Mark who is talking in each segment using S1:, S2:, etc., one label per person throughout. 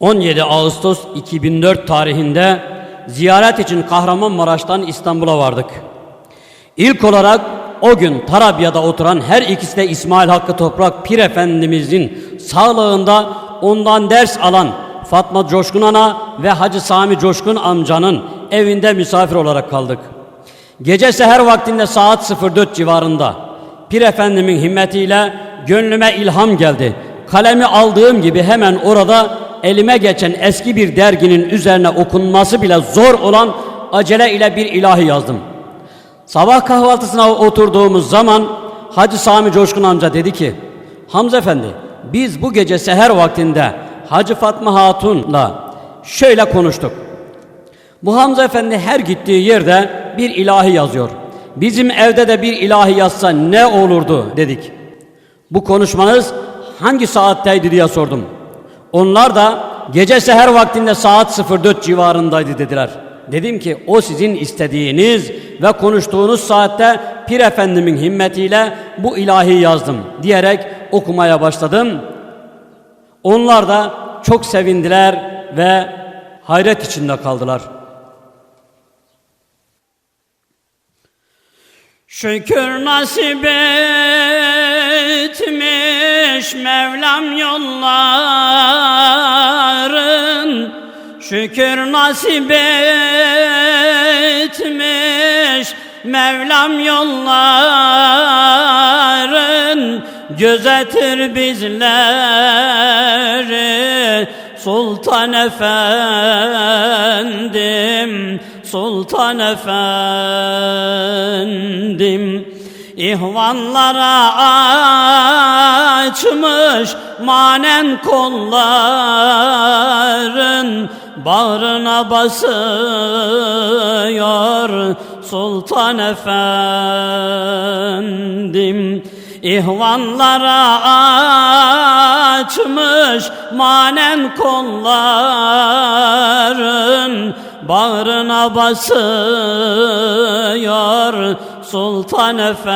S1: 17 Ağustos 2004 tarihinde ziyaret için Kahramanmaraş'tan İstanbul'a vardık. İlk olarak o gün Tarabya'da oturan her ikisi de İsmail Hakkı Toprak Pir Efendimizin sağlığında ondan ders alan Fatma Coşkun Ana ve Hacı Sami Coşkun amcanın evinde misafir olarak kaldık. Gece seher vaktinde saat 04 civarında Pir Efendimin himmetiyle gönlüme ilham geldi. Kalemi aldığım gibi hemen orada elime geçen eski bir derginin üzerine okunması bile zor olan acele ile bir ilahi yazdım. Sabah kahvaltısına oturduğumuz zaman Hacı Sami Coşkun amca dedi ki Hamza Efendi biz bu gece seher vaktinde Hacı Fatma Hatun'la şöyle konuştuk. Bu Hamza Efendi her gittiği yerde bir ilahi yazıyor. Bizim evde de bir ilahi yazsa ne olurdu dedik. Bu konuşmanız hangi saatteydi diye sordum. Onlar da gece seher vaktinde saat 04 civarındaydı dediler. Dedim ki o sizin istediğiniz ve konuştuğunuz saatte Pir Efendimin himmetiyle bu ilahi yazdım diyerek okumaya başladım. Onlar da çok sevindiler ve hayret içinde kaldılar.
S2: Şükür nasip etmiş Mevlam yolların Şükür nasip etmiş. Mevlam yolların Gözetir bizleri. Sultan Efendim Sultan Efendim İhvanlara açmış manen kolların Bağrına basıyor. Sultan Efendim İhvanlara açmış manen kolların Bağrına basıyor Sultan Efendim.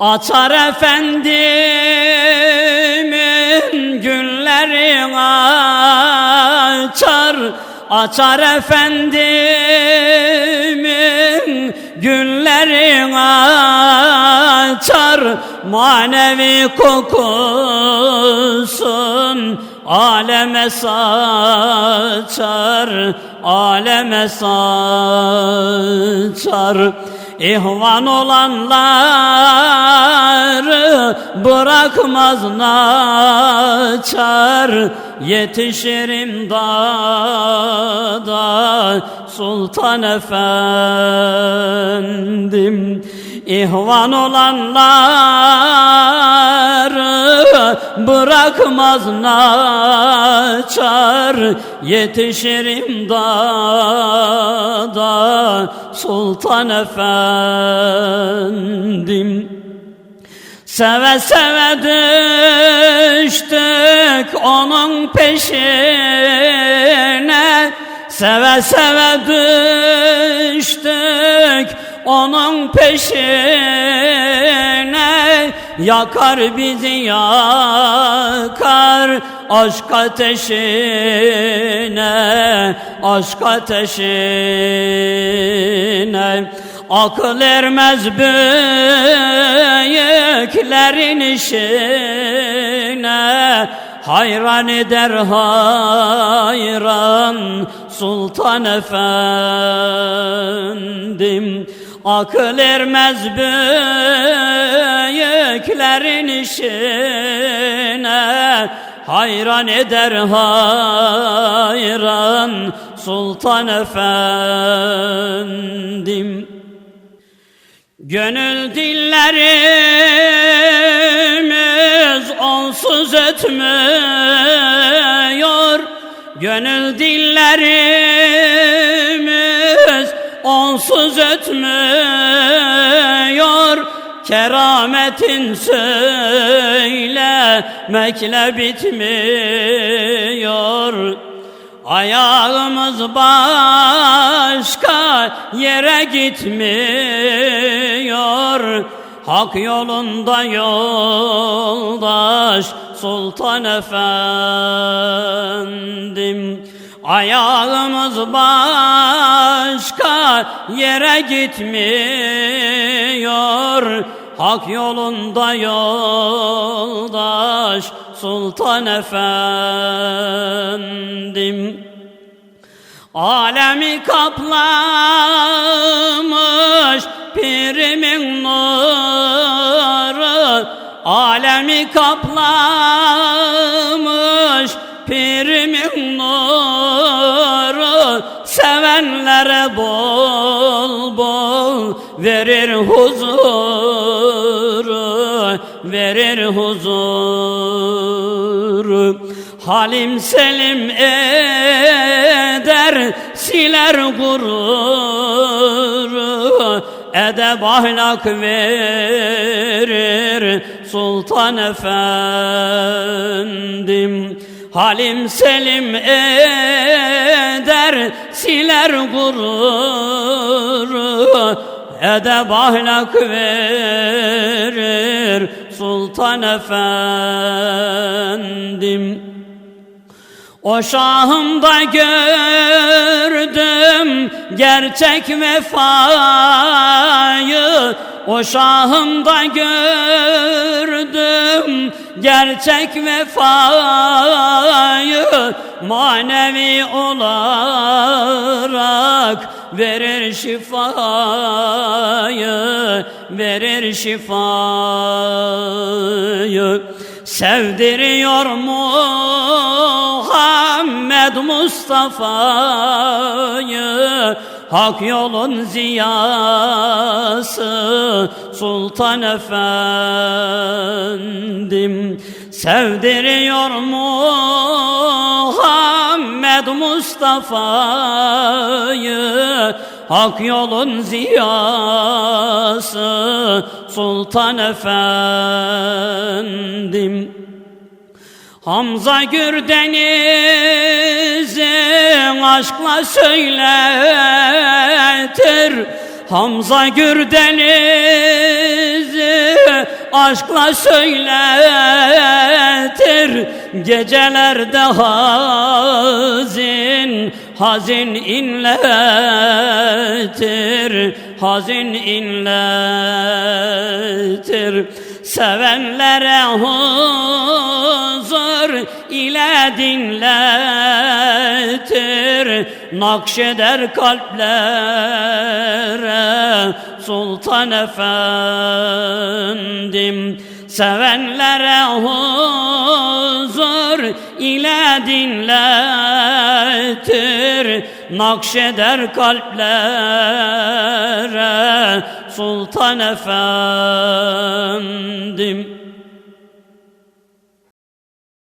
S2: Açar efendimin gülleri açar. Açar efendimin gülleri açar. Manevi kokusun aleme saçar Aleme saçar. İhvan olanları bırakmaz naçar. Yetişirim dağda Sultan Efendim İhvan olanları bırakmaz naçar. Yetişirim dağda Sultan Efendim. Seve seve düştük onun peşine. Seve seve düştük onun peşine Yakar bizi yakar aşk ateşine Aşk ateşine. Akıl ermez büyüklerin işine Hayran eder hayran Sultan Efendim Akıl ermez büyüklerin işine. Hayran eder hayran Sultan Efendim. Gönül dillerimiz onsuz ötmüyor. Gönül dillerimiz ötmüyor Kerametin söylemekle bitmiyor. Ayağımız başka yere gitmiyor. Hak yolunda yoldaş Sultan Efendim Ayağımız başka yere gitmiyor. Hak yolunda yoldaş Sultan Efendim. Alemi kaplamış pirimin nuru. Alemi kaplamış Sevenlere bol bol verir huzuru Verir huzuru Halim selim eder siler gururu Edeb ahlak verir Sultan Efendim. Halim selim eder siler gururu Edeb ahlak verir Sultan Efendim. O şahımda gördüm gerçek vefayı. O şahımda gördüm gerçek vefayı Manevi olarak verir şifayı Verir şifayı. Sevdiriyor Muhammed Mustafa'yı Hak yolun ziyası Sultan Efendim. Sevdiriyor Muhammed Mustafa'yı. Hak yolun ziyası Sultan Efendim Hamza Gürdeniz'i aşkla söyletir. Hamza Gürdeniz'i aşkla söyletir. Gecelerde hazin, hazin inletir. Hazin inletir. Sevenlere huzur ile dinletir Nakşeder kalplere. Sultan Efendim Sevenlere huzur ile dinletir Nakşeder kalplere. Sultan Efendim